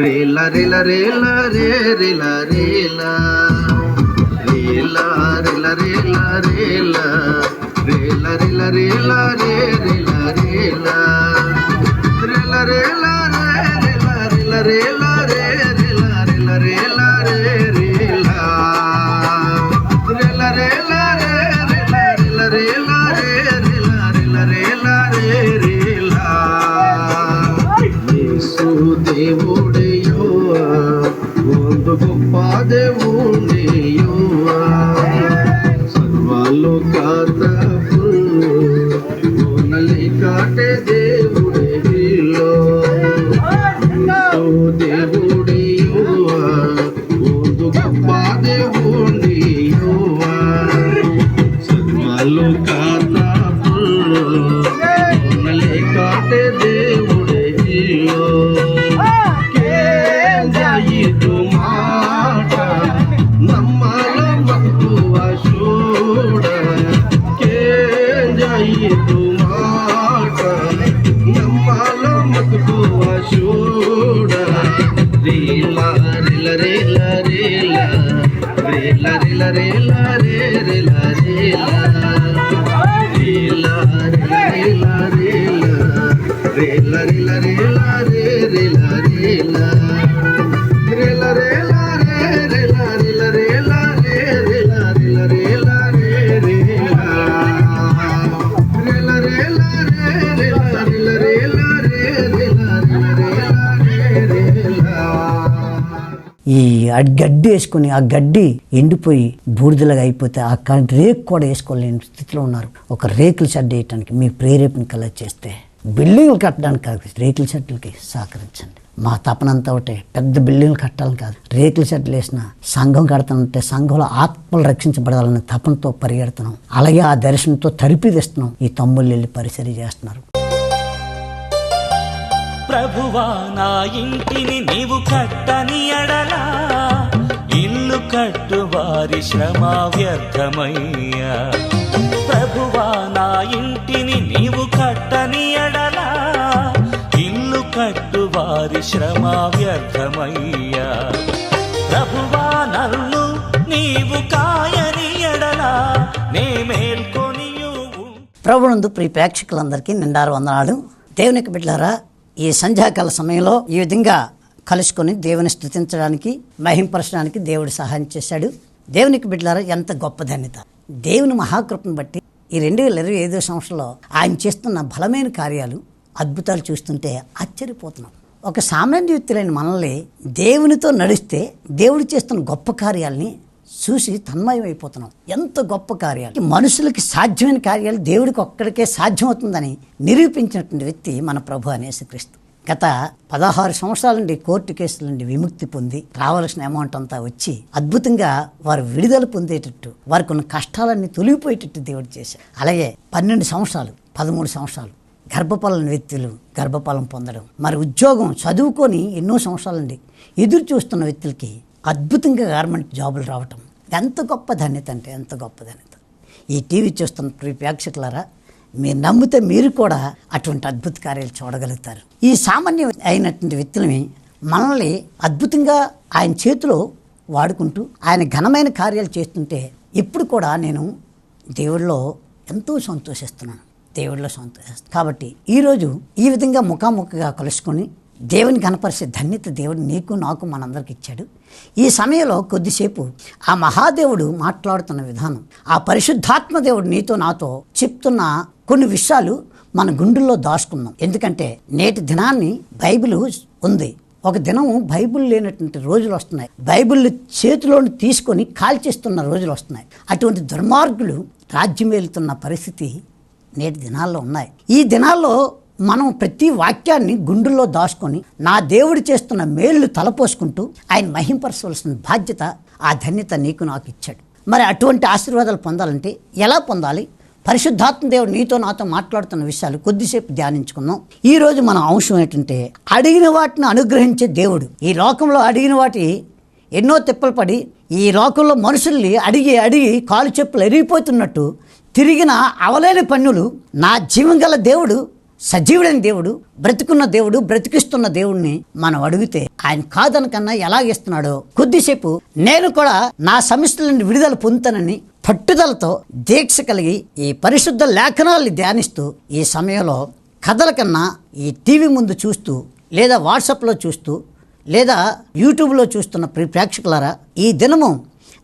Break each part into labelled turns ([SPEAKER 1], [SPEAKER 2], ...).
[SPEAKER 1] రేల రేల రేల రే రేల రేల రేల రేల రేల రేల రేల రేల రేల రే రేల రేల రేల రేల రేల రేల రేల రే రేల రేల రేల రే రేల రేల రేల రేల రేల రేల రే రేల రేల రేల రే రేల యేసు దేవుడయ్యోవా
[SPEAKER 2] గడ్డి వేసుకుని ఆ గడ్డి ఎండిపోయి బూడిదలాగా అయిపోతే ఆ క- రేకు కూడా వేసుకోలేని స్థితిలో ఉన్నారు. ఒక రేకుల షెడ్ వేయటానికి మీ ప్రేరేపణ కలెక్ట్ చేస్తే బిల్డింగ్లు కట్టడానికి కాదు రేకుల షెడ్లకి సహకరించండి. మా తపనంతా ఒకటే పెద్ద బిల్డింగ్లు కట్టాలని కాదు. రేకుల షెడ్లు వేసిన సంఘం కడతానంటే సంఘంలో ఆత్మలు రక్షించబడాలనే తపనతో పరిగెడుతున్నాం. అలాగే ఆ దర్శనంతో తరిపిదిస్తున్నాం ఈ తమ్ముళ్ళు వెళ్ళి పరిసరి చేస్తున్నారు.
[SPEAKER 3] ప్రభువా నా ఇంటిని నీవు కట్టని అడలా ఇల్లు కట్టు వారి శ్రమ వ్యర్థమయ్యా. ప్రభువా నా ఇంటిని నీవు కట్టని అడలా ఇల్లు కట్టు వారి శ్రమ వ్యర్థమయ్యా. ప్రభువా నన్ను నీవు కాయని ఎడలా నే మేల్కొనియు.
[SPEAKER 2] ప్రభునందు ప్రియ ప్రేక్షకులందరికీ నిండారు వందనాలు దేవునికి బిడ్డారా ఈ సంధ్యాకాల సమయంలో ఈ విధంగా కలుసుకొని దేవుని స్థుతించడానికి మహింపరచడానికి దేవుడు సహాయం చేశాడు. దేవునికి బిడ్డలారా ఎంత గొప్ప ధన్యత. దేవుని మహాకృపను బట్టి ఈ రెండు వేల ఇరవై ఐదో సంవత్సరంలో ఆయన చేస్తున్న బలమైన కార్యాలు అద్భుతాలు చూస్తుంటే ఆశ్చర్యపోతున్నాం. ఒక సామాన్య వ్యక్తులైన మనల్ని దేవునితో నడిస్తే దేవుడు చేస్తున్న గొప్ప కార్యాలని చూసి తన్మయం అయిపోతున్నాం ఎంత గొప్ప కార్యాలు. మనుషులకి సాధ్యమైన కార్యాలు దేవుడికి ఒక్కడికే సాధ్యమవుతుందని నిరూపించినటువంటి వ్యక్తి మన ప్రభు అనేసుక్రీస్తు గత పదహారు సంవత్సరాల నుండి కోర్టు కేసుల నుండి విముక్తి పొంది రావాల్సిన అమౌంట్ అంతా వచ్చి అద్భుతంగా వారు విడుదల పొందేటట్టు వారికి ఉన్న కష్టాలన్నీ తొలిగిపోయేటట్టు దేవుడు చేశారు అలాగే పన్నెండు సంవత్సరాలు పదమూడు సంవత్సరాలు గర్భఫలం వ్యక్తులు గర్భఫలం పొందడం మరి ఉద్యోగం చదువుకొని ఎన్నో సంవత్సరాలండి ఎదురు చూస్తున్న వ్యక్తులకి అద్భుతంగా గవర్నమెంట్ జాబులు రావటం ఎంత గొప్ప ధన్యత అంటే ఎంత గొప్ప ధన్యత. ఈ టీవీ చూస్తున్న ప్రియ ప్రేక్షకులారా మీరు నమ్మితే మీరు కూడా అటువంటి అద్భుత కార్యాలు చూడగలుగుతారు. ఈ సామాన్య అయినటువంటి వ్యక్తులని మనల్ని అద్భుతంగా ఆయన చేతిలో వాడుకుంటూ ఆయన ఘనమైన కార్యాలు చేస్తుంటే ఇప్పుడు కూడా నేను దేవుడిలో ఎంతో సంతోషిస్తున్నాను. దేవుడిలో సంతోషిస్తాను కాబట్టి ఈరోజు ఈ విధంగా ముఖాముఖిగా కలుసుకొని దేవుని కనపరిచే ధన్యత దేవుడు నీకు నాకు మనందరికి ఇచ్చాడు. ఈ సమయంలో కొద్దిసేపు ఆ మహాదేవుడు మాట్లాడుతున్న విధానం ఆ పరిశుద్ధాత్మ దేవుడు నీతో నాతో చెప్తున్న కొన్ని విషయాలు మన గుండెల్లో దాచుకుందాం. ఎందుకంటే నేటి దినాన్ని బైబిల్ ఉంది. ఒక దినం బైబిల్ లేనటువంటి రోజులు వస్తున్నాయి. బైబిల్ చేతిలోని తీసుకొని కాల్చేస్తున్న రోజులు వస్తున్నాయి. అటువంటి దుర్మార్గులు రాజ్యం వెళ్తున్న పరిస్థితి నేటి దినాల్లో ఉన్నాయి. ఈ దినాల్లో మనం ప్రతి వాక్యాన్ని గుండెల్లో దాచుకొని నా దేవుడు చేస్తున్న మేళ్ళు తలపోసుకుంటూ ఆయన మహింపరచవలసిన బాధ్యత ఆ ధన్యత నీకు నాకు ఇచ్చాడు. మరి అటువంటి ఆశీర్వాదాలు పొందాలంటే ఎలా పొందాలి? పరిశుద్ధాత్మ దేవుడు నీతో నాతో మాట్లాడుతున్న విషయాలు కొద్దిసేపు ధ్యానించుకుందాం. ఈ రోజు మన అంశం ఏంటంటే అడిగిన వాటిని అనుగ్రహించే దేవుడు. ఈ లోకంలో అడిగిన వాటి ఎన్నో తిప్పలు పడి ఈ లోకంలో మనుషుల్ని అడిగి అడిగి కాలు చెప్పులు ఎరిగిపోతున్నట్టు తిరిగిన అవలేని పన్నులు నా జీవం గల దేవుడు సజీవుడైన దేవుడు బ్రతికున్న దేవుడు బ్రతికిస్తున్న దేవుడిని మనం అడిగితే ఆయన కాదనకన్నా ఎలాగిస్తున్నాడో కొద్దిసేపు నేను కూడా నా సమస్యల నుండి విడుదల పొందుతానని పట్టుదలతో దీక్ష కలిగి ఈ పరిశుద్ధ లేఖనాల్ని ధ్యానిస్తూ ఈ సమయంలో కథల కన్నా ఈ టీవీ ముందు చూస్తూ లేదా వాట్సాప్లో చూస్తూ లేదా యూట్యూబ్లో చూస్తున్న ప్రి ప్రేక్షకులారా ఈ దినము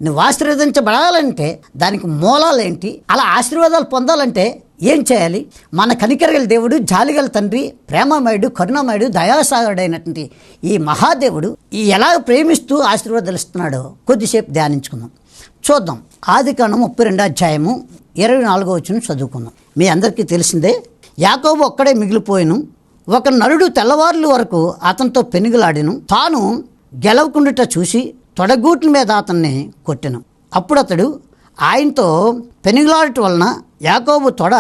[SPEAKER 2] నువ్వు ఆశీర్వదించబడాలంటే దానికి మూలాలు ఏంటి అలా ఆశీర్వాదాలు పొందాలంటే ఏం చేయాలి? మన కనికరగల దేవుడు జాలిగల తండ్రి ప్రేమమయుడు కరుణమయుడు దయాసాగరుడైనటువంటి ఈ మహాదేవుడు ఈ ఎలా ప్రేమిస్తూ ఆశీర్వదిస్తున్నాడో కొద్దిసేపు ధ్యానించుకుందాం. చూద్దాం. ఆది కాండం ముప్పై రెండో అధ్యాయము ఇరవై నాలుగో వచ్చిన చదువుకుందాం. మీ అందరికీ తెలిసిందే యాకోబు ఒక్కడే మిగిలిపోయిను. ఒక నరుడు తెల్లవారుల వరకు అతనితో పెనుగులాడిను. తాను గెలవకుండుట చూసి తొడగూట్ల మీద అతన్ని కొట్టెను. అప్పుడు అతడు ఆయనతో పెనుగులాడటం వలన యాకోబు తొడ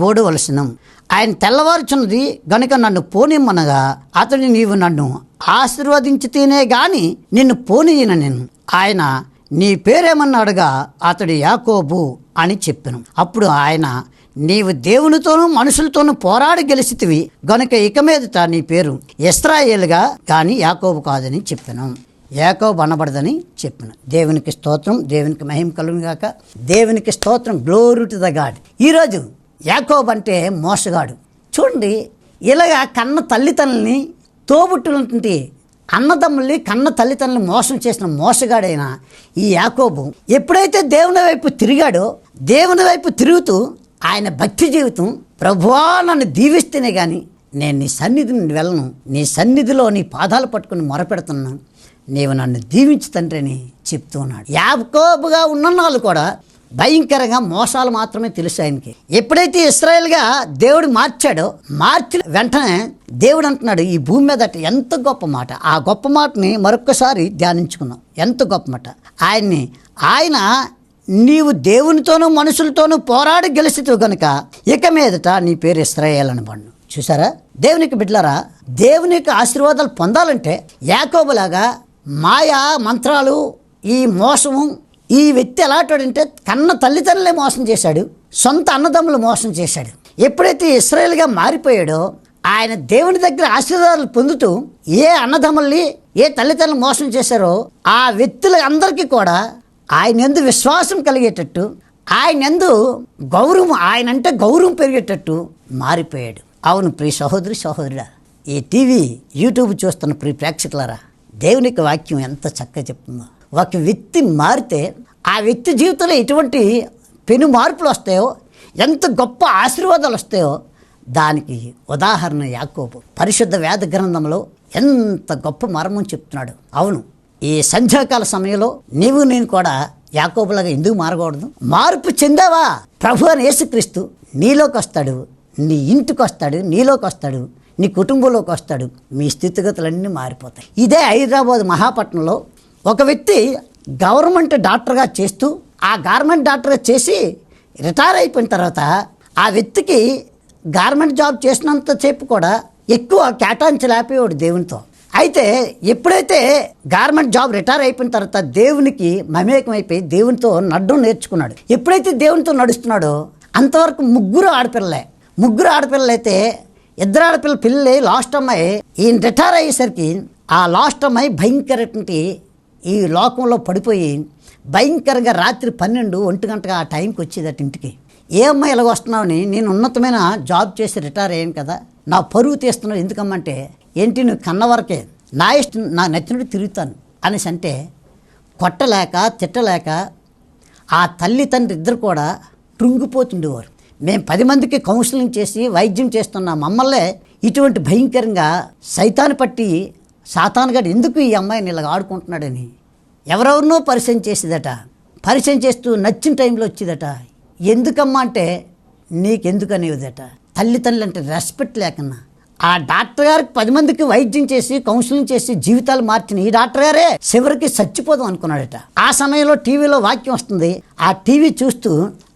[SPEAKER 2] గోడవలసినం. ఆయన తెల్లవారుచున్నది గనుక నన్ను పోనిమ్మనగా అతడు నీవు నన్ను ఆశీర్వదించితేనే గాని నిన్ను పోనీయన నేను. ఆయన నీ పేరేమన్నాడుగా అతడు యాకోబు అని చెప్పాను. అప్పుడు ఆయన నీవు దేవునితోనూ మనుషులతోనూ పోరాడి గెలిచితివి గనుక ఇక మీదట నీ పేరు ఇస్రాయేల్గా కానీ యాకోబు కాదని చెప్పాను. యాకోబు అనబడదని చెప్పిన. దేవునికి స్తోత్రం దేవునికి మహిమ కలుగునిగాక దేవునికి స్తోత్రం గ్లోరీ టు ద గాడ్ ఈరోజు యాకోబు అంటే మోసగాడు. చూడండి ఇలాగా కన్న తల్లిదండ్రుల్ని తోబుట్టులంటే అన్నదమ్ముల్ని కన్న తల్లిదండ్రులు మోసం చేసిన మోసగాడైన ఈ యాకోబు ఎప్పుడైతే దేవుని వైపు తిరిగాడో దేవుని వైపు తిరుగుతూ ఆయన భక్తి జీవితం ప్రభువా నన్ను దీవిస్తేనే కానీ నేను నీ సన్నిధిని వెళ్ళను నీ సన్నిధిలో నీ పాదాలు పట్టుకుని మొరపెడుతున్నాను. నీవు నన్ను దీవించు తండ్రి అని చెప్తూ ఉన్నాడు. యాకోబుగా ఉన్ననాళ్ళు కూడా భయంకరంగా మోసాలు మాత్రమే తెలుసు ఆయనకి. ఎప్పుడైతే ఇస్రాయల్గా దేవుడు మార్చాడో మార్చిన వెంటనే దేవుడు అంటున్నాడు ఈ భూమి మీద ఎంత గొప్ప మాట? ఆ గొప్ప మాటని మరొక్కసారి ధ్యానించుకున్నాం ఎంత గొప్ప మాట? ఆయన్ని ఆయన నీవు దేవునితోనూ మనుషులతోనూ పోరాడి గెలిచితే గనుక ఇక మీదట నీ పేరు ఇస్రాయేల్ అని పన్ను చూసారా? దేవునికి బిడ్డలారా దేవుని యొక్క ఆశీర్వాదాలు పొందాలంటే యాకోబులాగా మాయా మంత్రాలు ఈ మోసము ఈ వ్యక్తి ఎలాంటాడంటే కన్న తల్లిదండ్రులే మోసం చేశాడు సొంత అన్నదమ్ములు మోసం చేశాడు. ఎప్పుడైతే ఇస్రాయేల్గా మారిపోయాడో ఆయన దేవుని దగ్గర ఆశీర్వాదాలు పొందుతూ ఏ అన్నదమ్ముల్ని ఏ తల్లిదండ్రులు మోసం చేశారో ఆ వ్యక్తుల అందరికీ కూడా ఆయన ఎందు విశ్వాసం కలిగేటట్టు ఆయన ఎందు గౌరవం ఆయన అంటే గౌరవం పెరిగేటట్టు మారిపోయాడు. అవును ప్రియ సహోదరి సహోదరుడా ఈ టీవీ యూట్యూబ్ చూస్తున్న ప్రియ ప్రేక్షకులారా దేవునికి వాక్యం ఎంత చక్కగా చెప్తుందో. ఒక వ్యక్తి మారితే ఆ వ్యక్తి జీవితంలో ఎటువంటి పెను మార్పులు వస్తాయో ఎంత గొప్ప ఆశీర్వాదాలు వస్తాయో దానికి ఉదాహరణ యాకోబు. పరిశుద్ధ వేద గ్రంథంలో ఎంత గొప్ప మర్మం చెప్తున్నాడు. అవును ఈ సంధ్యాకాల సమయంలో నీవు నేను కూడా యాకోబులాగా ఎందుకు మారకూడదు? మార్పు చెందావా? ప్రభు అని యేసుక్రీస్తు నీలోకి వస్తాడు నీ ఇంటికి వస్తాడు నీలోకి వస్తాడు నీ కుటుంబంలోకి వస్తాడు. మీ స్థితిగతులన్నీ మారిపోతాయి. ఇదే హైదరాబాద్ మహాపట్నంలో ఒక వ్యక్తి గవర్నమెంట్ డాక్టర్గా చేస్తూ ఆ గవర్నమెంట్ డాక్టర్గా చేసి రిటైర్ అయిపోయిన తర్వాత ఆ వ్యక్తికి గార్మెంట్ జాబ్ చేసినంతసేపు కూడా ఎక్కువ కేటాయించలేకపోయాడు దేవునితో. అయితే ఎప్పుడైతే గార్మెంట్ జాబ్ రిటైర్ అయిపోయిన తర్వాత దేవునికి మమేకమైపోయి దేవునితో నడ్డం నేర్చుకున్నాడు. ఎప్పుడైతే దేవునితో నడుస్తున్నాడో అంతవరకు ముగ్గురు ఆడపిల్లలే. ముగ్గురు ఆడపిల్లలైతే ఇద్దరు ఆడపిల్ల పెళ్ళి లాస్ట్ అమ్మాయి ఈయన రిటైర్ అయ్యేసరికి ఆ లాస్ట్ అమ్మాయి భయంకరటువంటి ఈ లోకంలో పడిపోయి భయంకరంగా రాత్రి పన్నెండు ఒంటి గంటగా ఆ టైంకి వచ్చేదట ఇంటికి. ఏ అమ్మాయి ఇలాగ వస్తున్నావని? నేను ఉన్నతమైన జాబ్ చేసి రిటైర్ అయ్యాను కదా. నా పరువు తీస్తున్నావు ఎందుకమ్మంటే ఏంటి నువ్వు కన్న వరకే నా ఇష్టం నా నచ్చినట్టు తిరుగుతాను అనేసి అంటే కొట్టలేక తిట్టలేక ఆ తల్లి తండ్రి ఇద్దరు కూడా కృంగిపోతుండేవారు. మేము పది మందికి కౌన్సిలింగ్ చేసి వైద్యం చేస్తున్న మమ్మల్నే ఇటువంటి భయంకరంగా సైతాన్ని పట్టి సాతానుగాడు ఎందుకు ఈ అమ్మాయిని ఇలా ఆడుకుంటున్నాడని ఎవరెవరినో పరిచయం చేసేదట. పరిచయం చేస్తూ నచ్చిన టైంలో వచ్చేదట. ఎందుకమ్మా అంటే నీకెందుకు అనేదట. తల్లిదండ్రులు అంటే రెస్పెక్ట్ లేకన్నా. ఆ డాక్టర్ గారికి పది మందికి వైద్యం చేసి కౌన్సిలింగ్ చేసి జీవితాలు మార్చిన ఈ డాక్టర్ గారే చివరికి చచ్చిపోదాం అనుకున్నాడట. ఆ సమయంలో టీవీలో వాక్యం వస్తుంది. ఆ టీవీ చూస్తూ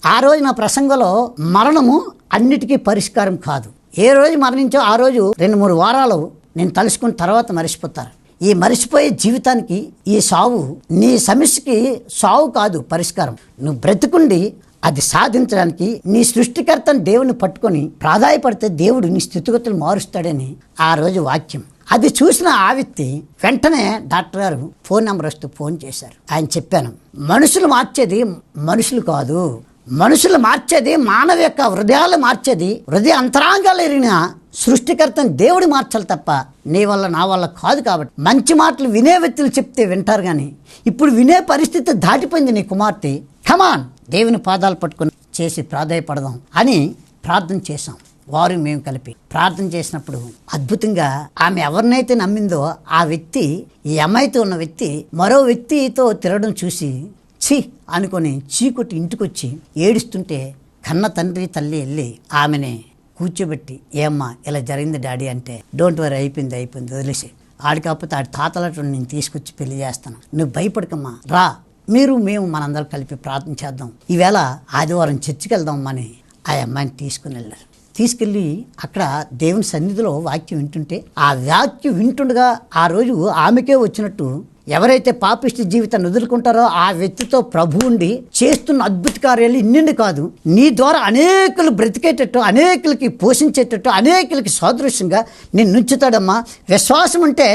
[SPEAKER 2] ఆ రోజు నా ప్రసంగంలో మరణము అన్నిటికీ పరిష్కారం కాదు. ఏ రోజు మరణించో ఆ రోజు రెండు మూడు వారాలు నేను తలుసుకున్న తర్వాత మరిచిపోతారు. ఈ మరిచిపోయే జీవితానికి ఈ సావు నీ సమస్యకి సావు కాదు పరిష్కారం. నువ్వు బ్రతుకుండి అది సాధించడానికి నీ సృష్టికర్తను దేవుని పట్టుకొని ప్రాధాయపడితే దేవుడు నీ స్థితిగతులు మారుస్తాడని ఆ రోజు వాక్యం. అది చూసిన ఆ వ్యక్తి వెంటనే డాక్టర్ గారు ఫోన్ నెంబర్ వస్తూ ఫోన్ చేశారు. ఆయన చెప్పాను మనుషులు మార్చేది మనుషులు కాదు. మనుషులు మార్చేది మానవ యొక్క హృదయాలు మార్చేది హృదయ అంతరాంగాలు ఎరిగిన సృష్టికర్తని దేవుడు మార్చాలి తప్ప నీ వల్ల నా వల్ల కాదు కాబట్టి. మంచి మాటలు వినే వ్యక్తులు చెప్తే వింటారు కానీ ఇప్పుడు వినే పరిస్థితి దాటిపోయింది నీ కుమార్తె. కమాన్ దేవుని పాదాలు పట్టుకొని చేసి ప్రాధాయపడదాం అని ప్రార్థన చేశాం. వారు మేము కలిపి ప్రార్థన చేసినప్పుడు అద్భుతంగా ఆమె ఎవరినైతే నమ్మిందో ఆ వ్యక్తి ఈ అమ్మాయితో ఉన్న వ్యక్తి మరో వ్యక్తితో తిరగడం చూసి ఛీ అనుకొని చీకొట్టి ఇంటికొచ్చి ఏడుస్తుంటే కన్న తండ్రి తల్లి వెళ్ళి ఆమెని కూర్చోబెట్టి ఏమ్మా ఇలా జరిగింది డాడీ అంటే డోంట్ వరీ అయిపోయింది అయిపోయింది వదిలేసి ఆడి కాకపోతే ఆడి తాతలతో నేను తీసుకొచ్చి పెళ్ళి చేస్తాను. నువ్వు భయపడకమ్మా రా మీరు మేము మనందరం కలిపి ప్రార్థన చేద్దాం. ఈవేళ ఆదివారం చర్చికి వెళ్దామని ఆ అమ్మాయిని తీసుకుని వెళ్ళారు. తీసుకెళ్ళి అక్కడ దేవుని సన్నిధిలో వాక్యం వింటుంటే ఆ వాక్యం వింటుండగా ఆ రోజు ఆమెకే వచ్చినట్టు ఎవరైతే పాపిష్టి జీవితాన్ని వదులుకుంటారో ఆ వ్యక్తితో ప్రభు ఉండి చేస్తున్న అద్భుత కార్యాలు ఇన్నిండి కాదు. నీ ద్వారా అనేకులు బ్రతికేటట్టు అనేకులకి పోషించేటట్టు అనేకులకి సాదృశ్యంగా నేను నుంచుతాడమ్మా విశ్వాసం ఉంటే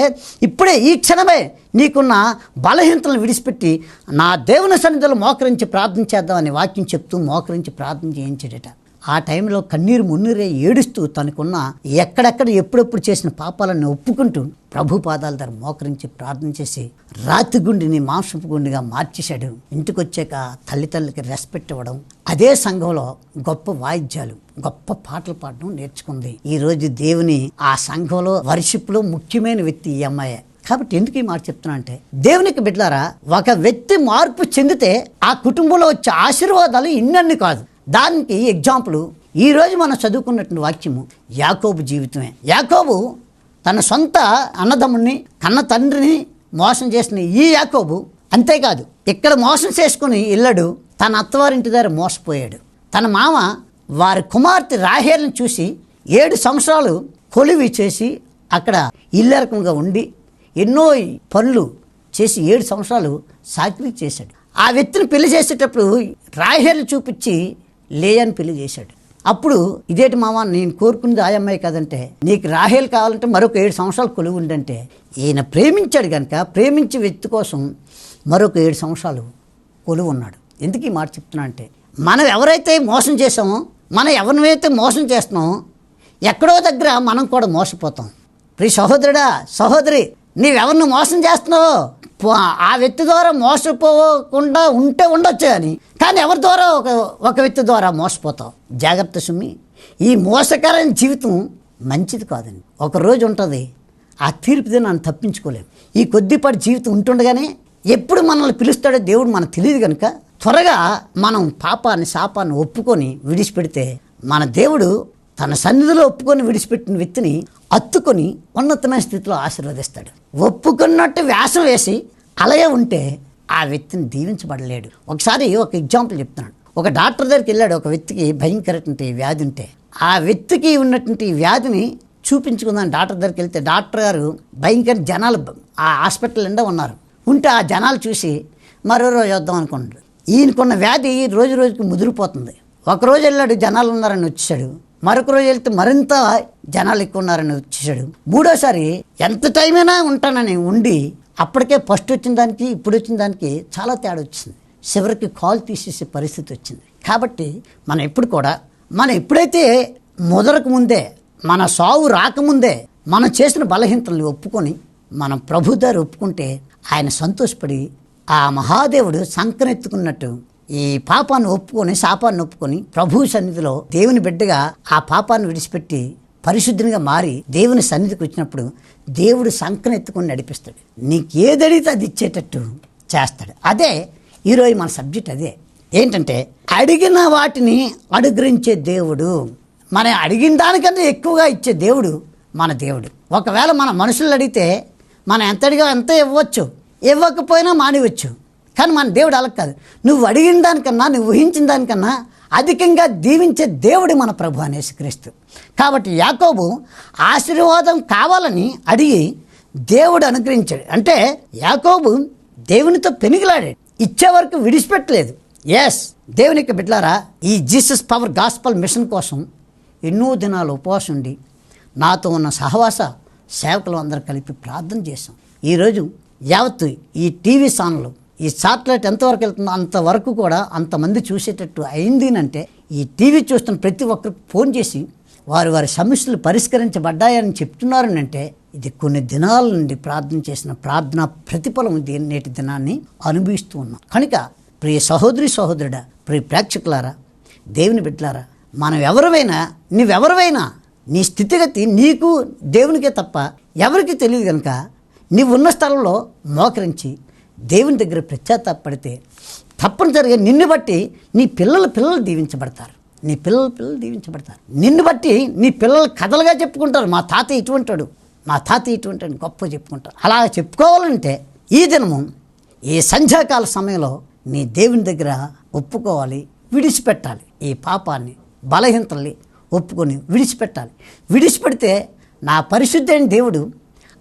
[SPEAKER 2] ఇప్పుడే ఈ క్షణమే నీకున్న బలహీనతలను విడిచిపెట్టి నా దేవుని సన్నిధిలో మోకరించి ప్రార్థన చేద్దామని వాక్యం చెప్తూ మోకరించి ప్రార్థన చేయించాడట. ఆ టైంలో కన్నీరు మున్నీరే ఏడుస్తూ తనకున్న ఎక్కడెక్కడ ఎప్పుడెప్పుడు చేసిన పాపాలను ఒప్పుకుంటూ ప్రభు పాదాల ధర మోకరించి ప్రార్థన చేసి రాతి గుండిని మాంసపు గుండిగా మార్చేశాడు. ఇంటికి వచ్చాక తల్లిదండ్రులకి రెస్పెక్ట్ ఇవ్వడం. అదే సంఘంలో గొప్ప వాయిద్యాలు గొప్ప పాటలు పాడడం నేర్చుకుంది. ఈ రోజు దేవుని ఆ సంఘంలో వర్షిప్లో ముఖ్యమైన వ్యక్తి ఈ అమ్మాయి. కాబట్టి ఎందుకు ఈ మాట చెప్తున్నా అంటే దేవునికి బిడ్డారా ఒక వ్యక్తి మార్పు చెందితే ఆ కుటుంబంలో వచ్చే ఆశీర్వాదాలు ఇన్నన్ని కాదు. దానికి ఎగ్జాంపుల్. ఈరోజు మనం చదువుకున్నటువంటి వాక్యము యాకోబు జీవితమే. యాకోబు తన సొంత అన్నదమ్ముడిని కన్న తండ్రిని మోసం చేసిన ఈ యాకోబు అంతేకాదు ఇక్కడ మోసం చేసుకుని ఇల్లడు తన అత్తవారింటి దగ్గర మోసపోయాడు. తన మామ వారి కుమార్తె రాహేలను చూసి ఏడు సంవత్సరాలు కొలివి చేసి అక్కడ ఇల్లరకంగా ఉండి ఎన్నో పనులు చేసి ఏడు సంవత్సరాలు సాకిరీ చేశాడు. ఆ వ్యక్తిని పెళ్ళి చేసేటప్పుడు రాహేలు చూపించి లేయని పెళ్ళి చేశాడు. అప్పుడు ఇదేటి మామ నేను కోరుకున్నది ఆ అమ్మాయి కదంటే నీకు రాహేల్ కావాలంటే మరొక ఏడు సంవత్సరాలు కొలువు ఉందంటే ఈయన ప్రేమించాడు కనుక ప్రేమించే వ్యక్తి కోసం మరొక ఏడు సంవత్సరాలు కొలువు ఉన్నాడు. ఎందుకు ఈ మాట చెప్తున్నా అంటే మనం ఎవరైతే మోసం చేసామో మనం ఎవరినైతే మోసం చేస్తున్నామో ఎక్కడో దగ్గర మనం కూడా మోసపోతాం. ప్రి సహోదరుడా సహోదరి నీవెవరిని మోసం చేస్తున్నావు ఆ వ్యక్తి ద్వారా మోసపోకుండా ఉంటే ఉండొచ్చు అని కానీ ఎవరి ద్వారా ఒక ఒక వ్యక్తి ద్వారా మోసపోతావు? జాగ్రత్త సుమి. ఈ మోసకరమైన జీవితం మంచిది కాదండి. ఒకరోజు ఉంటుంది ఆ తీర్పు దినాన్ని తప్పించుకోలేము ఈ కొద్దిపాటి జీవితం ఉంటుండగానే ఎప్పుడు మనల్ని పిలుస్తాడో దేవుడు మనకు తెలియదు కనుక త్వరగా మనం పాపాన్ని శాపాన్ని ఒప్పుకొని విడిచిపెడితే మన దేవుడు తన సన్నిధిలో ఒప్పుకొని విడిచిపెట్టిన వ్యక్తిని అత్తుకొని ఉన్నతమైన స్థితిలో ఆశీర్వదిస్తాడు. ఒప్పుకున్నట్టు వ్యాసం వేసి అలాగే ఉంటే ఆ వ్యక్తిని దీవించబడలేడు. ఒకసారి ఒక ఎగ్జాంపుల్ చెప్తున్నాను. ఒక డాక్టర్ దగ్గరికి వెళ్ళాడు. ఒక వ్యక్తికి భయంకరటువంటి వ్యాధి ఉంటే ఆ వ్యక్తికి ఉన్నటువంటి వ్యాధిని చూపించుకుందాం డాక్టర్ దగ్గరికి వెళ్తే డాక్టర్ గారు భయంకర జనాలు ఆ హాస్పిటల్ నిండా ఉన్నారు. ఉంటే ఆ జనాలు చూసి మరో రోజు వద్దాం అనుకున్నాడు. ఈయనకున్న వ్యాధి రోజు రోజుకి ముదిరిపోతుంది. ఒక రోజు వెళ్ళాడు. జనాలు ఉన్నారని వచ్చాడు మరొక రోజు వెళ్తే మరింత జనాలు ఎక్కువ ఉన్నారని వచ్చేసాడు. మూడోసారి ఎంత టైం అయినా ఉంటానని ఉండి అప్పటికే ఫస్ట్ వచ్చిన దానికి ఇప్పుడు వచ్చిన దానికి చాలా తేడా వచ్చింది. చివరికి కాల్ తీసేసే పరిస్థితి వచ్చింది. కాబట్టి మనం ఎప్పుడు కూడా మనం ఎప్పుడైతే ముదరకు ముందే మన సావు రాకముందే మనం చేసిన బలహీనతలు ఒప్పుకొని మనం ప్రభు దగ్గర ఒప్పుకుంటే ఆయన సంతోషపడి ఆ మహాదేవుడు సంకనెత్తుకున్నట్టు ఈ పాపాన్ని ఒప్పుకొని శాపాన్ని ఒప్పుకొని ప్రభు సన్నిధిలో దేవుని బిడ్డగా ఆ పాపాన్ని విడిచిపెట్టి పరిశుద్ధినిగా మారి దేవుని సన్నిధికి వచ్చినప్పుడు దేవుడు సంకనెత్తుకొని నడిపిస్తాడు. నీకు ఏదడితే అడిగితే అది ఇచ్చేటట్టు చేస్తాడు. అదే ఈరోజు మన సబ్జెక్ట్ అదే. ఏంటంటే అడిగిన వాటిని అనుగ్రహించే దేవుడు మనం అడిగిన దానికన్నా ఎక్కువగా ఇచ్చే దేవుడు మన దేవుడు. ఒకవేళ మన మనుషులు అడిగితే మనం ఎంత అడిగా ఎంత ఇవ్వచ్చు. ఇవ్వకపోయినా మానివచ్చు కానీ మన దేవుడు అలా కాదు. నువ్వు అడిగిన దానికన్నా నువ్వు ఊహించిన దానికన్నా అధికంగా దీవించే దేవుడు మన ప్రభు అనేసి క్రీస్తు కాబట్టి యాకోబు ఆశీర్వాదం కావాలని అడిగి దేవుడు అనుగ్రహించాడు. అంటే యాకోబు దేవునితో పెనుగులాడాడు. ఇచ్చే వరకు విడిచిపెట్టలేదు. ఎస్ దేవునికి బిడ్లారా ఈ జీసస్ పవర్ గాస్పల్ మిషన్ కోసం ఎన్నో దినాలు ఉపవాసం ఉండి నాతో ఉన్న సహవాస సేవకులు అందరూ కలిపి ప్రార్థన చేశాం. ఈరోజు యావత్తు ఈ టీవీ ఛానల్ ఈ సాటిలైట్ ఎంతవరకు వెళ్తుందో అంతవరకు కూడా అంతమంది చూసేటట్టు అయింది అంటే ఈ టీవీ చూస్తున్న ప్రతి ఒక్కరికి ఫోన్ చేసి వారి వారి సమస్యలు పరిష్కరించబడ్డాయని చెప్తున్నారు అంటే ఇది కొన్ని దినాల నుండి ప్రార్థన చేసిన ప్రార్థన ప్రతిఫలం దీని నేటి దినాన్ని అనుభవిస్తూ ఉన్నాం. కనుక ప్రియ సహోదరి సహోదరుడా ప్రియ ప్రేక్షకులారా దేవుని బిడ్డలారా మనం ఎవరివైనా నువ్వెవరివైనా నీ స్థితిగతి నీకు దేవునికే తప్ప ఎవరికి తెలియదు కనుక నీవు ఉన్న స్థలంలో మోకరించి దేవుని దగ్గర ప్రత్యాతాపడితే తప్పనిసరిగా నిన్ను బట్టి నీ పిల్లల పిల్లలు దీవించబడతారు. నీ పిల్లల పిల్లలు దీవించబడతారు. నిన్ను బట్టి నీ పిల్లలు కథలుగా చెప్పుకుంటారు. మా తాతయ్య ఇటువంటాడు. మా తాతయ్య ఇటువంటి గొప్ప చెప్పుకుంటారు. అలా చెప్పుకోవాలంటే ఈ దినము ఈ సంధ్యాకాల సమయంలో నీ దేవుని దగ్గర ఒప్పుకోవాలి విడిచిపెట్టాలి. ఈ పాపాన్ని బలహీనతల్ని ఒప్పుకొని విడిచిపెట్టాలి. విడిచిపెడితే నా పరిశుద్ధైన దేవుడు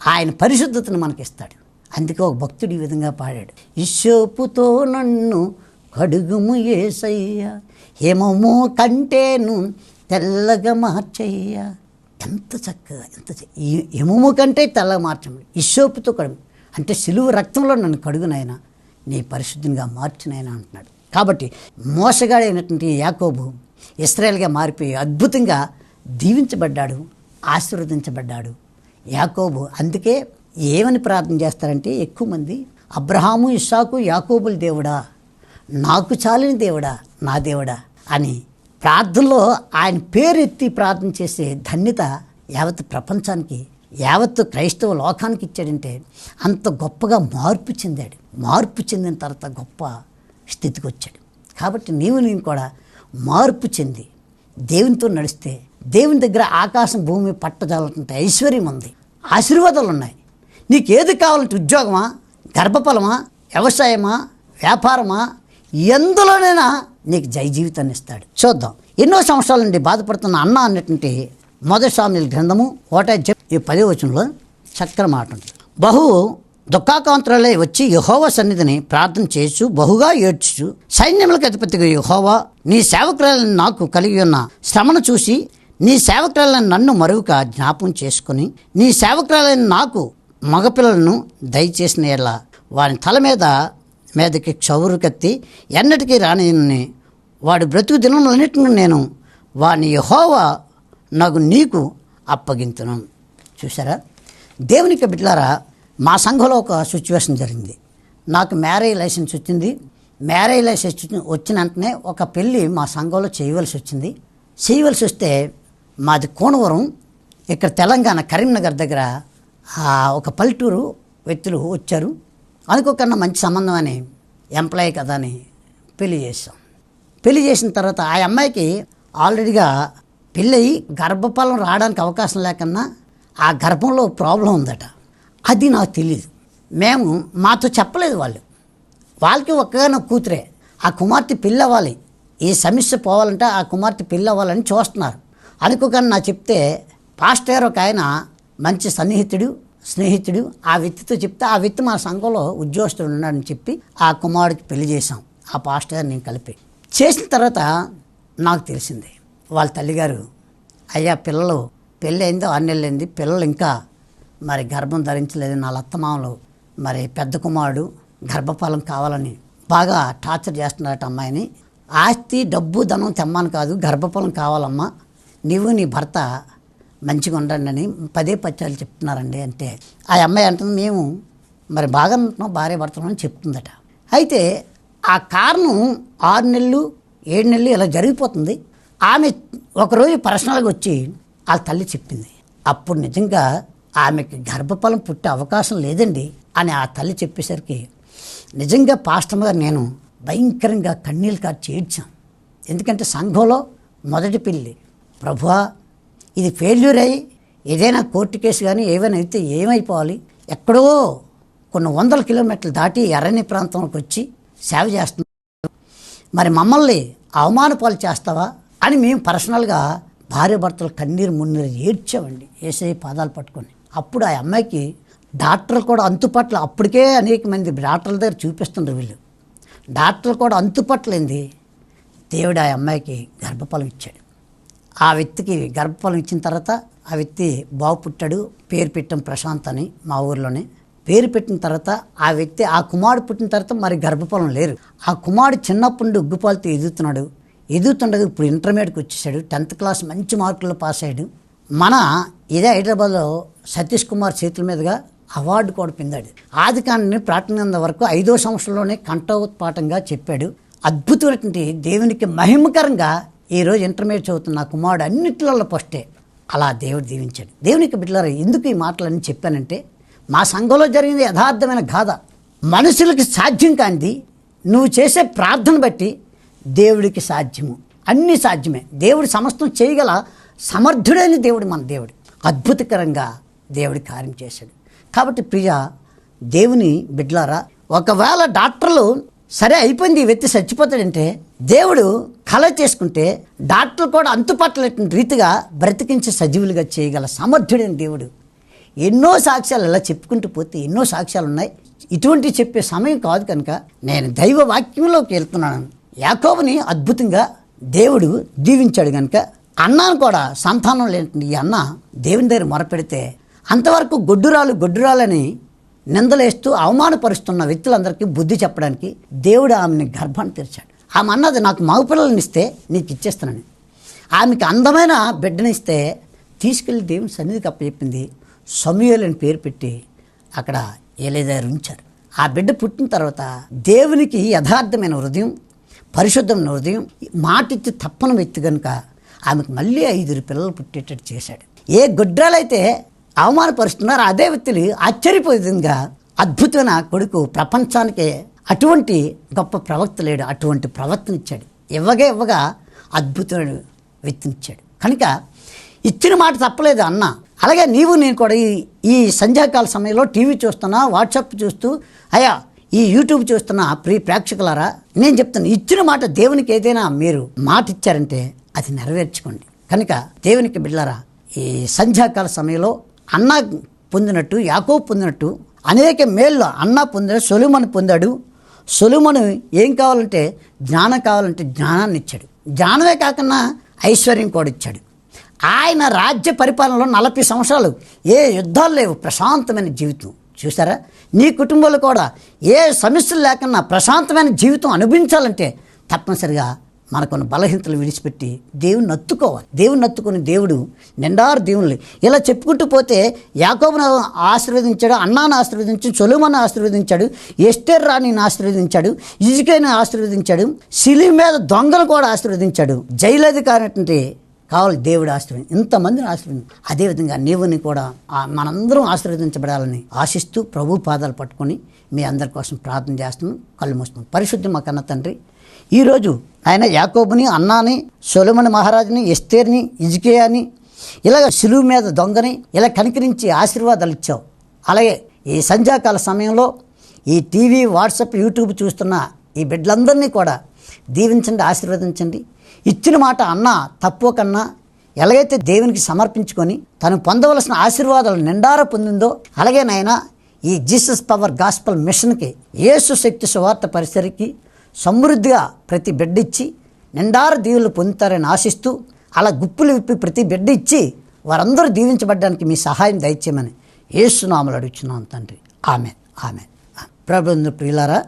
[SPEAKER 2] ఆయన పరిశుద్ధతను మనకిస్తాడు. అందుకే ఒక భక్తుడు ఈ విధంగా పాడాడు. ఇషోపుతో నన్ను కడుగుము ఏసయ్యా హేమము కంటేను తెల్లగా మార్చయ్యా. ఎంత చక్కగా ఎంత చ- కంటే తెల్లగా మార్చండి. ఇషోపుతో కడుగు అంటే సిలువు రక్తంలో నన్ను కడుగునైనా నీ పరిశుద్ధినిగా మార్చినైనా అంటున్నాడు. కాబట్టి మోసగాడైనటువంటి యాకోబు ఇస్రాయల్గా మారిపోయి అద్భుతంగా దీవించబడ్డాడు ఆశీర్వదించబడ్డాడు. యాకోబు అందుకే ఏమని ప్రార్థన చేస్తారంటే ఎక్కువ మంది అబ్రహాము ఇస్సాకు యాకోబుల దేవుడా నాకు చాలిన దేవుడా నా దేవుడా అని ప్రార్థనలో ఆయన పేరు ఎత్తి ప్రార్థన చేసే ధన్యత యావత్ ప్రపంచానికి యావత్ క్రైస్తవ లోకానికి ఇచ్చాడంటే అంత గొప్పగా మార్పు చెందాడు. మార్పు చెందిన తర్వాత గొప్ప స్థితికి వచ్చాడు. కాబట్టి నీవు నేను కూడా మార్పు చెంది దేవునితో నడిస్తే దేవుని దగ్గర ఆకాశం భూమి పట్టజాలంటే ఐశ్వర్యం ఉంది. ఆశీర్వాదాలు ఉన్నాయి. నీకు ఏది కావాలంటే ఉద్యోగమా గర్భఫలమా వ్యవసాయమా వ్యాపారమా ఎందులోనైనా నీకు జై జీవితాన్ని ఇస్తాడు. చూద్దాం. ఎన్నో సంవత్సరాల నుండి బాధపడుతున్న అన్న అన్నటువంటి మొదటి స్వామి గ్రంథము ఒకటే చెప్ ఈ పదే వచనంలో చక్కర మాట ఉంది. బహు దుఃఖాకాంతరాలే వచ్చి యహోవ సన్నిధిని ప్రార్థన చేయొచ్చు బహుగా ఏడ్చు సైన్యములకు అధిపతిగా యహోవా నీ సేవకురాలను నాకు కలిగి ఉన్న శ్రమను చూసి నీ సేవకురాలను నన్ను మరువుక జ్ఞాపం చేసుకుని నీ సేవకురాలను నాకు మగపిల్లలను దయచేసిన ఎడల వాని తల మీద మీదకి క్షౌరు కత్తి ఎన్నటికీ రానియని వాడి బ్రతుకు దినములన్నిటిని నేను వాని యహోవా నాకు నీకు అప్పగించను చూసారా దేవునికి బిడ్డలారా మా సంఘంలో ఒక సిచ్యువేషన్ జరిగింది. నాకు మ్యారేజ్ లైసెన్స్ వచ్చింది. మ్యారేజ్ లైసెన్స్ వచ్చిన వెంటనే ఒక పెళ్ళి మా సంఘంలో చేయవలసి వచ్చింది. చేయవలసి వస్తే మాది కోనవరం ఇక్కడ తెలంగాణ కరీంనగర్ దగ్గర ఒక పల్లెటూరు వ్యక్తులు వచ్చారు. అనుకోకుండా మంచి సంబంధం అని ఎంప్లాయీ కదా అని పెళ్ళి చేసాం పెళ్ళి చేసిన తర్వాత ఆ అమ్మాయికి ఆల్రెడీగా పెళ్ళయి గర్భఫలం రావడానికి అవకాశం లేకన్నా ఆ గర్భంలో ప్రాబ్లం ఉందట. అది నాకు తెలియదు మేము మాతో చెప్పలేదు వాళ్ళు. వాళ్ళకి ఒక్కగానో కూతురే. ఆ కుమార్తె పెళ్ళి అవ్వాలి ఈ సమస్య పోవాలంటే ఆ కుమార్తె పెళ్ళి అవ్వాలని చూస్తున్నారు. అనుకోకుండా నా చెప్తే పాస్టర్ ఒక ఆయన మంచి సన్నిహితుడు స్నేహితుడు ఆ వ్యక్తితో చెప్తే ఆ వ్యక్తి మా సంఘంలో ఉద్యోగస్తుడు ఉన్నాడని చెప్పి ఆ కుమారుడికి పెళ్ళి చేశాం. ఆ పాస్టర్ నేను కలిపి. చేసిన తర్వాత నాకు తెలిసింది వాళ్ళ తల్లిగారు అయ్యా పిల్లలు పెళ్ళి అయిందో ఆరు పిల్లలు ఇంకా మరి గర్భం ధరించలేదు నా లత్తమామలు మరి పెద్ద కుమారుడు గర్భఫలం కావాలని బాగా టార్చర్ చేస్తున్నారట అమ్మాయిని. ఆస్తి డబ్బు ధనం తెమ్మని కాదు గర్భఫలం కావాలమ్మా. నీవు నీ భర్త మంచిగా ఉండండి అని పదే పచ్చాలు చెప్తున్నారండి. అంటే ఆ అమ్మాయి అంటుంది మేము మరి బాగా ఉంటున్నాం భార్య పడుతున్నాం అని చెప్తుందట. అయితే ఆ కారణం ఆరు నెలలు ఏడు నెలలు ఇలా జరిగిపోతుంది. ఆమె ఒకరోజు పర్సనల్గా వచ్చి వాళ్ళ తల్లి చెప్పింది అప్పుడు నిజంగా ఆమెకి గర్భఫలం పుట్టే అవకాశం లేదండి అని ఆ తల్లి చెప్పేసరికి నిజంగా పాస్టర్ గారు నేను భయంకరంగా కన్నీళ్ళు కార్చి ఏడ్చాను ఎందుకంటే సంఘంలో మొదటి పిల్లి ప్రభువా ఇది ఫెయిల్యూర్ అయ్యి ఏదైనా కోర్టు కేసు కానీ ఏమైనా అయితే ఏమైపోవాలి? ఎక్కడో కొన్ని వందల కిలోమీటర్లు దాటి ఎర్రని ప్రాంతంలోకి వచ్చి సేవ చేస్తున్నాం మరి మమ్మల్ని అవమానపాలు చేస్తావా? అని మేము పర్సనల్గా భార్య భర్తలు కన్నీరు మున్నీరు ఏడ్చామండి. ఏసఐ పాదాలు పట్టుకొని. అప్పుడు ఆ అమ్మాయికి డాక్టర్లు కూడా అంతుపట్ల అప్పటికే అనేక మంది డాక్టర్ల దగ్గర చూపిస్తుండ్రు వీళ్ళు. డాక్టర్లు కూడా అంతుపట్లేంది. దేవుడు ఆ అమ్మాయికి గర్భఫలం ఇచ్చాడు. ఆ వ్యక్తికి గర్భఫలం ఇచ్చిన తర్వాత ఆ వ్యక్తి బాగు పుట్టాడు పేరు పెట్టాం ప్రశాంత్ అని మా ఊర్లోనే. పేరు పెట్టిన తర్వాత ఆ వ్యక్తి ఆ కుమారుడు పుట్టిన తర్వాత మరి గర్భఫలం లేరు. ఆ కుమారుడు చిన్నప్పటి నుండి ఉగ్గుపాలతో ఎదుగుతున్నాడు. ఎదుగుతుండగా ఇప్పుడు ఇంటర్మీడియట్కి వచ్చేసాడు. టెన్త్ క్లాస్ మంచి మార్కుల్లో పాస్ అయ్యాడు. మన ఇదే హైదరాబాద్లో సతీష్ కుమార్ చేతుల మీదుగా అవార్డు కూడా పొందాడు. ఆది కాండని ప్రార్థన వరకు ఐదో సంవత్సరంలోనే కంఠోత్పాఠంగా చెప్పాడు. అద్భుతమైనటువంటి దేవునికి మహిమకరంగా ఈరోజు ఇంటర్మీడియట్ చదువుతున్న నా కుమారుడు అన్నిట్లలో ఫస్టే అలా దేవుడు దీవించాడు. దేవునికి బిడ్డలారా ఎందుకు ఈ మాటలన్నీ చెప్పానంటే మా సంఘంలో జరిగింది యథార్థమైన గాథ. మనుషులకి సాధ్యం కానిది నువ్వు చేసే ప్రార్థన బట్టి దేవుడికి సాధ్యము. అన్నీ సాధ్యమే. దేవుడు సమస్తం చేయగల సమర్థుడైన దేవుడు మన దేవుడు. అద్భుతకరంగా దేవుడి కార్యం చేశాడు. కాబట్టి ప్రియ దేవుని బిడ్లారా ఒకవేళ డాక్టర్లు సరే అయిపోయింది ఈ వ్యక్తి చచ్చిపోతాడంటే దేవుడు కళ చేసుకుంటే డాక్టర్లు కూడా అంతుపట్టలేని రీతిగా బ్రతికించి సజీవులుగా చేయగల సమర్థుడైన దేవుడు. ఎన్నో సాక్ష్యాలు ఇలా చెప్పుకుంటూ పోతే ఎన్నో సాక్ష్యాలు ఉన్నాయి. ఇటువంటి చెప్పే సమయం కాదు కనుక నేను దైవ వాక్యంలోకి వెళ్తున్నాను. యాకోబుని అద్భుతంగా దేవుడు దీవించాడు కనుక అన్నాను కూడా సంతానం లేని ఈ అన్న దేవుని దగ్గర మొరపెడితే అంతవరకు గొడ్డురాలు గొడ్డురాలని నిందలేస్తూ అవమానపరుస్తున్న వ్యక్తులందరికీ బుద్ధి చెప్పడానికి దేవుడు ఆమెని గర్భాన్ని తెరిచాడు. ఆమె అన్నది నాకు మగపిల్లల్ని ఇస్తే నీకు ఇచ్చేస్తానని ఆమెకి అందమైన బిడ్డనిస్తే తీసుకెళ్ళి దేవుని సన్నిధికి అప్పచెప్పింది. సమూయేలు అని పేరు పెట్టి అక్కడ ఏలేదారు ఉంచారు. ఆ బిడ్డ పుట్టిన తర్వాత దేవునికి యథార్థమైన హృదయం పరిశుద్ధమైన హృదయం మాటిచ్చి తప్పన వ్యక్తి కనుక ఆమెకు మళ్ళీ ఐదుగురు పిల్లలు పుట్టేటట్టు చేశాడు. ఏ గుడ్రాలైతే అవమానపరుస్తున్నారో అదే వ్యక్తులు ఆశ్చర్యపోయేదిగా అద్భుతమైన కొడుకు ప్రపంచానికే అటువంటి గొప్ప ప్రవక్త లేడు. అటువంటి ప్రవర్తనిచ్చాడు. ఇవ్వగా ఇవ్వగా అద్భుతమైన వ్యక్తినిచ్చాడు. కనుక ఇచ్చిన మాట తప్పలేదు అన్న. అలాగే నీవు నేను కూడా ఈ ఈ సంధ్యాకాల సమయంలో టీవీ చూస్తున్నా వాట్సాప్ చూస్తూ అయ్యా ఈ యూట్యూబ్ చూస్తున్న ప్రియ ప్రేక్షకులారా నేను చెప్తాను ఇచ్చిన మాట దేవునికి ఏదైనా మీరు మాట ఇచ్చారంటే అది నెరవేర్చుకోండి. కనుక దేవునికి బిడ్డలారా ఈ సంధ్యాకాల సమయంలో అన్న పొందినట్టు యాకో పొందినట్టు అనేక మేళ్ళు అన్న పొందిన సొలుమని పొందాడు సొలుమను ఏం కావాలంటే జ్ఞానం కావాలంటే జ్ఞానాన్ని ఇచ్చాడు. జ్ఞానమే కాకుండా ఐశ్వర్యం కూడా ఇచ్చాడు. ఆయన రాజ్య పరిపాలనలో నలభై సంవత్సరాలు ఏ యుద్ధాలు లేవు ప్రశాంతమైన జీవితం. చూసారా? నీ కుటుంబంలో కూడా ఏ సమస్యలు లేకుండా ప్రశాంతమైన జీవితం అనుభవించాలంటే తప్పనిసరిగా మనకున్న బలహీనతలు విడిచిపెట్టి దేవుని నత్తుకోవాలి. దేవుని నత్తుకుని దేవుడు నిండారు దేవుని ఇలా చెప్పుకుంటూ పోతే యాకోబును ఆశీర్వదించాడు అన్నాను ఆశీర్వదించాడు చొలుమను ఆశీర్వదించాడు ఎస్టర్ రాణిని ఆశీర్వదించాడు ఇజుకైని ఆశీర్వదించాడు సిలి మీద దొంగలు కూడా ఆశీర్వదించాడు. జైలధికారి అంటే కావాలి దేవుడు ఆశీర్వదం. ఇంతమందిని ఆశీర్వదం. అదేవిధంగా నీవుని కూడా మనందరం ఆశీర్వదించబడాలని ఆశిస్తూ ప్రభు పాదాలు పట్టుకొని మీ అందరి కోసం ప్రార్థన చేస్తున్నాం. కళ్ళు మూస్తున్నాం పరిశుద్ధి మా కన్న తండ్రి ఈరోజు ఆయన యాకోబుని అన్నాని సొలమని మహారాజుని ఎస్తేర్ని ఇజికేయాని ఇలాగ సులువు మీద దొంగని ఇలా కనికరించి ఆశీర్వాదాలు ఇచ్చావు. అలాగే ఈ సంధ్యాకాల సమయంలో ఈ టీవీ వాట్సాప్ యూట్యూబ్ చూస్తున్న ఈ బిడ్డలందరినీ కూడా దీవించండి ఆశీర్వదించండి. ఇచ్చిన మాట అన్న తక్కువ కన్నా ఎలాగైతే దేవునికి సమర్పించుకొని తను పొందవలసిన ఆశీర్వాదాలు నిండార పొందిందో అలాగే నాయన ఈ జీసస్ పవర్ గాస్పల్ మిషన్కి యేసు శక్తి సువార్త పరిసరికి సమృద్ధిగా ప్రతి బిడ్డ ఇచ్చి నిండార దీవులు పొందుతారని ఆశిస్తూ అలా గుప్పులు విప్పి ప్రతి బిడ్డ ఇచ్చి వారందరూ దీవించబడడానికి మీ సహాయం దయచేయమని ఏసునామలు అడుగుతున్నాం తండ్రి. ఆమె ఆమె ప్రభుత్వ ప్రియులారా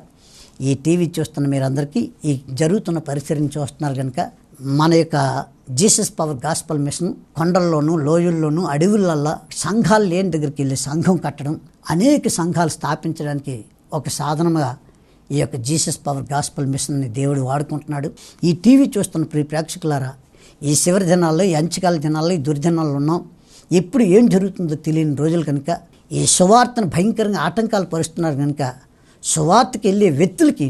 [SPEAKER 2] ఈ టీవీ చూస్తున్న మీరందరికీ ఈ జరుగుతున్న పరిసరం చూస్తున్నారు కనుక మన యొక్క జీసస్ పవర్ గాస్పల్ మిషన్ కొండల్లోనూ లోయల్లోనూ అడవులల్లో సంఘాలు లేని దగ్గరికి వెళ్ళి సంఘం కట్టడం అనేక సంఘాలు స్థాపించడానికి ఒక సాధనగా ఈ యొక్క జీసస్ పవర్ గాస్పల్ మిషన్ని దేవుడు వాడుకుంటున్నాడు. ఈ టీవీ చూస్తున్న ప్రియ ప్రేక్షకులారా ఈ చివరి దినాల్లో ఈ అంచుకాల దినాల్లో ఈ దుర్దినాల్లో ఉన్నాం. ఎప్పుడు ఏం జరుగుతుందో తెలియని రోజులు కనుక ఈ సువార్తను భయంకరంగా ఆటంకాలు పరుస్తున్నారు కనుక సువార్తకి వెళ్ళే వ్యక్తులకి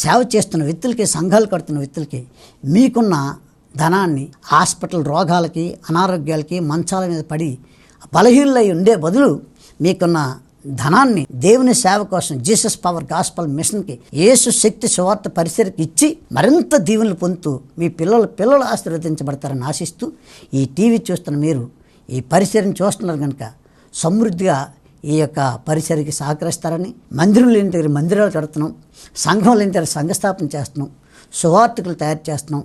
[SPEAKER 2] సేవ చేస్తున్న వ్యక్తులకి సంఘాలు కడుతున్న వ్యక్తులకి మీకున్న ధనాన్ని హాస్పిటల్ రోగాలకి అనారోగ్యాలకి మంచాల మీద పడి బలహీనలై ఉండే బదులు మీకున్న ధనాన్ని దేవుని సేవ కోసం జీసస్ పవర్ గాస్పల్ మిషన్కి యేసు శక్తి సువార్త పరిసరికి ఇచ్చి మరింత దీవెనలు పొందుతూ మీ పిల్లలు పిల్లలు ఆశీర్వదించబడతారని ఆశిస్తూ ఈ టీవీ చూస్తున్న మీరు ఈ పరిసరం చూస్తున్నారు కనుక సమృద్ధిగా ఈ యొక్క పరిసరికి సహకరిస్తారని మందిరం లేని దగ్గర మందిరాలు కడుతున్నాం సంఘం లేని దగ్గర సంఘస్థాపన చేస్తున్నాం సువార్తికులు తయారు చేస్తున్నాం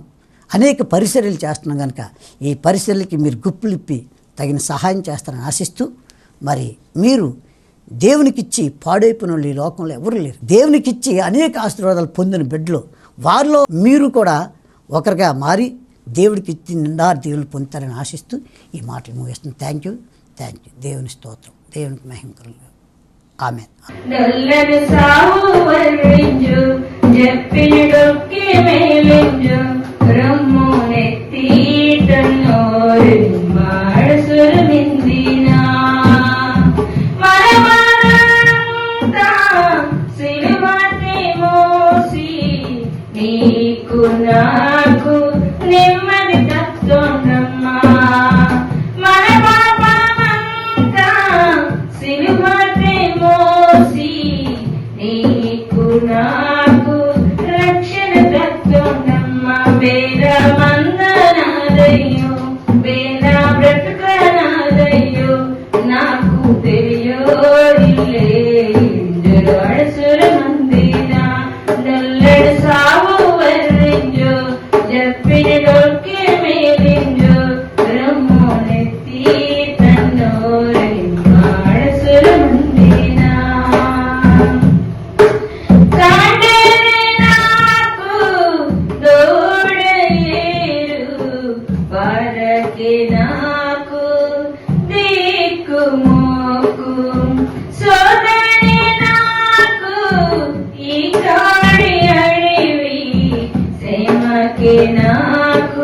[SPEAKER 2] అనేక పరిసరలు చేస్తున్నాం కనుక ఈ పరిసరలకి మీరు గుప్పులిప్పి తగిన సహాయం చేస్తారని ఆశిస్తూ మరి మీరు దేవునికిచ్చి పాడైపోయిన ఈ లోకంలో ఎవరు లేరు. దేవునికిచ్చి అనేక ఆశీర్వాదాలు పొందిన బిడ్డలు వారిలో మీరు కూడా ఒకరిగా మారి దేవుడికి ఇచ్చి నిండా దేవులు పొందుతారని ఆశిస్తూ ఈ మాటలు ముగిస్తుంది థ్యాంక్ యూ థ్యాంక్ యూ దేవుని స్తోత్రం. దేవునికి మహిమకరం ఆమె
[SPEAKER 4] నల్లని నెత్తి వర్ణించు చెప్పిన మేలించు మోసి నీకు నాకు సేమకి నాకు